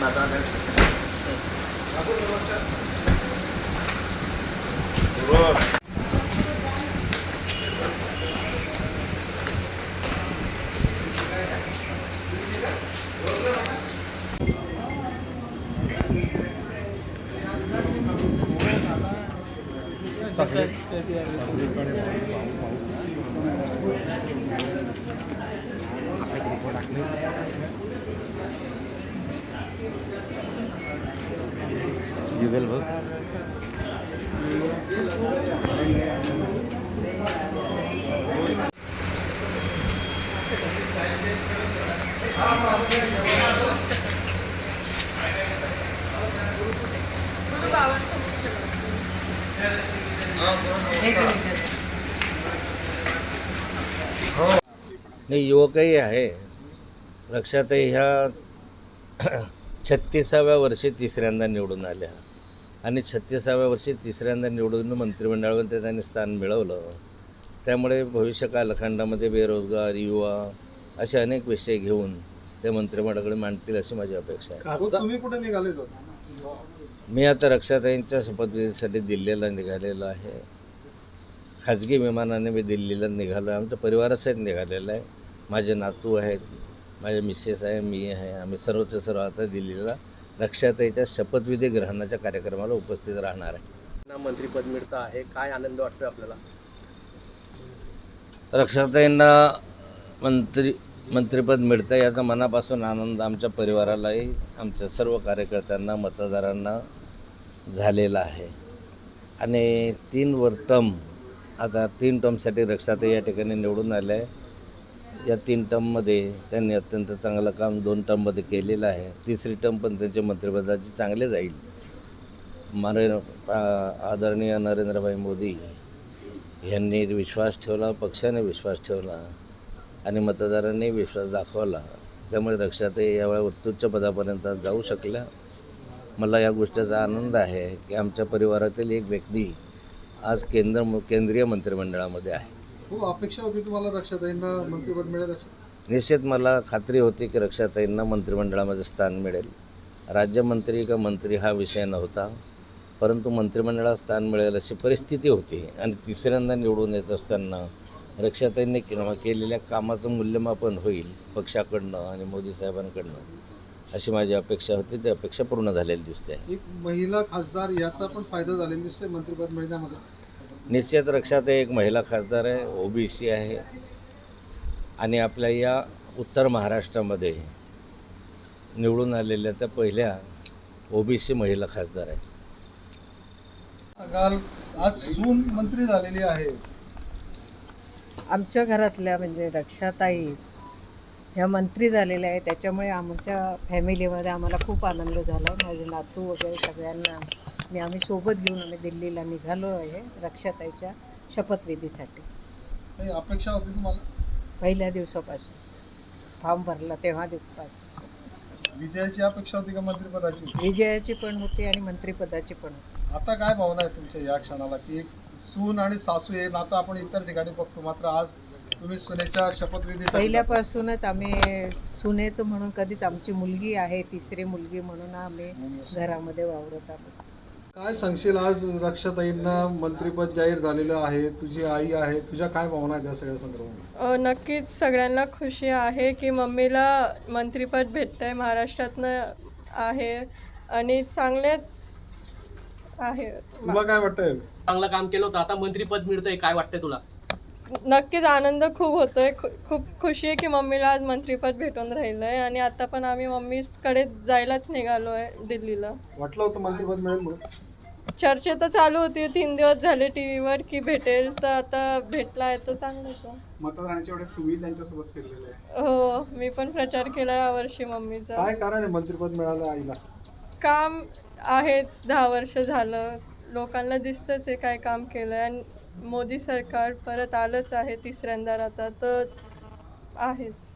matador. जुगल बघ हो। नाही युवकही आहे. लक्षातही ह्या छत्तीसाव्या वर्षी तिसऱ्यांदा निवडून आल्या. आणि छत्तीसाव्या वर्षी तिसऱ्यांदा निवडून मंत्रिमंडळामध्ये त्यांनी स्थान मिळवलं. त्यामुळे भविष्य कालखंडामध्ये बेरोजगार युवा असे अनेक विषय घेऊन ते मंत्रिमंडळाकडे मांडतील अशी माझी अपेक्षा आहे. तुम्ही कुठे निघाले होते? मी आता रक्षाताईंच्या शपथविधीसाठी दिल्लीला निघालेलो आहे. खाजगी विमानाने मी दिल्लीला निघालो आहे आमच्या परिवारासहित निघालेलं आहे. माझे नातू आहेत माझे मिसेस आहे मी आहे. आम्ही सर्वच्या सर्व आता दिल्लीला. रक्षाताईच्या शपथविधी ग्रहणाच्या कार्यक्रमाला उपस्थित राहणार आहे. ना मंत्रीपद मिळतं आहे. काय आनंद वाटतोय आपल्याला? रक्षाताईंना मंत्री मंत्रिपद मिळतं याचा मनापासून आनंद आमच्या परिवारालाही आमच्या सर्व कार्यकर्त्यांना मतदारांना झालेला आहे. आणि तीन वर टर्म आता तीन टर्मसाठी रक्षाताई या ठिकाणी निवडून आल्या आहे. या तीन टर्ममध्ये त्यांनी अत्यंत चांगलं काम दोन टर्ममध्ये केलेलं आहे. तिसरी टर्म पण त्यांच्या मंत्रिपदाची चांगले जाईल. मारे आदरणीय नरेंद्रभाई मोदी यांनी विश्वास ठेवला पक्षाने विश्वास ठेवला आणि मतदारांनी विश्वास दाखवला. त्यामुळे रक्षाताई यावेळी उत्तुच्च पदापर्यंत जाऊ शकल्या. मला या गोष्टीचा आनंद आहे की आमच्या परिवारातील एक व्यक्ती आज केंद्र केंद्रीय मंत्रिमंडळामध्ये आहे. हो अपेक्षा होती तुम्हाला रक्षाताईंना मंत्रिपद मिळेल अशी निश्चित मला खात्री होती की रक्षाताईंना मंत्रिमंडळामध्ये स्थान मिळेल. राज्यमंत्री का मंत्री हा विषय नव्हता परंतु मंत्रिमंडळात स्थान मिळेल अशी परिस्थिती होती. आणि तिसऱ्यांदा निवडून येत असताना रक्षाताईंनी केलेल्या कामाचं मूल्यमापन होईल पक्षाकडनं आणि मोदी साहेबांकडनं अशी माझी अपेक्षा होती. ती अपेक्षा पूर्ण झालेली दिसते. एक महिला खासदार याचा पण फायदा झालेला दिसतोय मंत्रिपद मिळण्यामध्ये. निश्चित रक्षाताई एक महिला खासदार आहे ओबीसी आहे. आणि आपल्या या उत्तर महाराष्ट्रामध्ये निवडून आलेल्या त्या पहिल्या ओबीसी महिला खासदार आहेत. आज सून मंत्री झालेली आहे. आमच्या घरातल्या म्हणजे रक्षाताई ह्या मंत्री झालेल्या आहे त्याच्यामुळे आमच्या फॅमिलीमध्ये आम्हाला खूप आनंद झाला माझे नातू वगैरे सगळ्यांना मी आम्ही सोबत घेऊन आम्ही दिल्लीला निघालो आहे रक्षाताईच्या शपथविधीसाठी. अपेक्षा होती तुम्हाला? पहिल्या दिवसापासून. फॉर्म भरला तेव्हा दिवसापासून. विजयाची अपेक्षा होती का मंत्रिपदाची? विजयाची पण होती आणि मंत्रिपदाची पण होती. आता काय भावना आहे तुमच्या या क्षणाला? की एक सून आणि सासू हे नातं आपण इतर ठिकाणी बघतो मात्र आज तुम्ही सुनेच्या शपथविधी पहिल्यापासूनच आम्ही सुनेचं म्हणून कधीच आमची मुलगी आहे तिसरी मुलगी म्हणून आम्ही घरामध्ये वावरत आहोत. काय सांगशील? आज रक्षाताईंना मंत्रिपद जाहीर झालेलं आहे. तुझी आई आहे. तुझ्या काय भावना आहेत या सगळ्या संदर्भात अ, नक्कीच सगळ्यांना खुशी आहे की मम्मीला मंत्रिपद भेटतं आहे महाराष्ट्रातनं आहे आणि चांगलेच आहे. तुला काय वाटतंय? चांगलं काम केलं होतं. आता मंत्रीपद मिळतंय. काय वाटतंय तुला? नक्कीच आनंद खूप होतोय. खू- खूप खुशी आहे की मम्मीला आज मंत्रिपद भेटून राहिलं आहे आणि आता पण आम्ही मम्मीकडे जायलाच निघालो आहे दिल्लीला. वाटलं होतं मंत्रिपद मिळेल म्हणून? चर्चा तर चालू होती. तीन दिवस झाले टी व्हीवर की भेटेल तर आता भेटला आहे तर चांगलंच आहे मतदानाच्या वेळेस तुम्ही त्यांच्यासोबत फिरलेले आहे. हो मी पण प्रचार केला यावर्षी मम्मीचा. काय कारण आहे मंत्रिपद मिळालं आईला? काम आहेच दहा वर्ष झालं. लोकांना दिसतंच आहे काय काम केलं आणि मोदी सरकार परत आलंच आहे तिसऱ्यांदा आता तर आहेच.